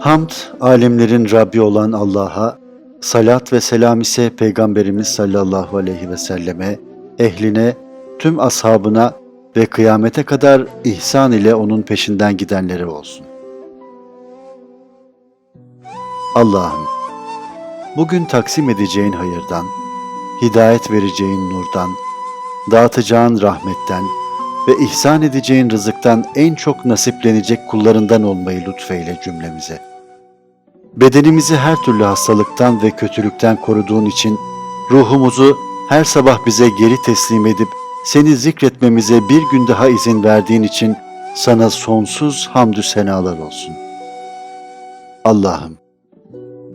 Hamd, alemlerin Rabbi olan Allah'a, salat ve selam ise Peygamberimiz sallallahu aleyhi ve selleme, ehline, tüm ashabına ve kıyamete kadar ihsan ile onun peşinden gidenlere olsun. Allah'ım, bugün taksim edeceğin hayırdan, hidayet vereceğin nurdan, dağıtacağın rahmetten ve ihsan edeceğin rızıktan en çok nasiplenecek kullarından olmayı lütfeyle cümlemize. Bedenimizi her türlü hastalıktan ve kötülükten koruduğun için ruhumuzu her sabah bize geri teslim edip seni zikretmemize bir gün daha izin verdiğin için sana sonsuz hamdü senalar olsun. Allah'ım,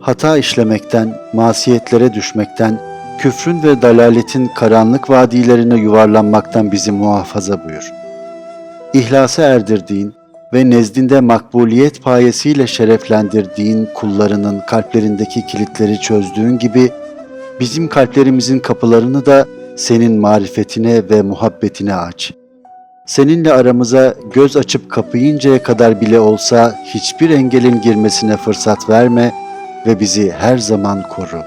hata işlemekten, masiyetlere düşmekten, küfrün ve dalaletin karanlık vadilerine yuvarlanmaktan bizi muhafaza buyur. İhlasa erdirdiğin ve nezdinde makbuliyet payesiyle şereflendirdiğin kullarının kalplerindeki kilitleri çözdüğün gibi bizim kalplerimizin kapılarını da senin marifetine ve muhabbetine aç. Seninle aramıza göz açıp kapayıncaya kadar bile olsa hiçbir engelin girmesine fırsat verme ve bizi her zaman koru.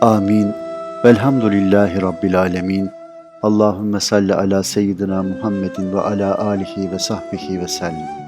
Amin. Velhamdülillahi Rabbil Alemin. Allahümme salli ala seyyidina Muhammedin ve ala alihi ve sahbihi ve sellem.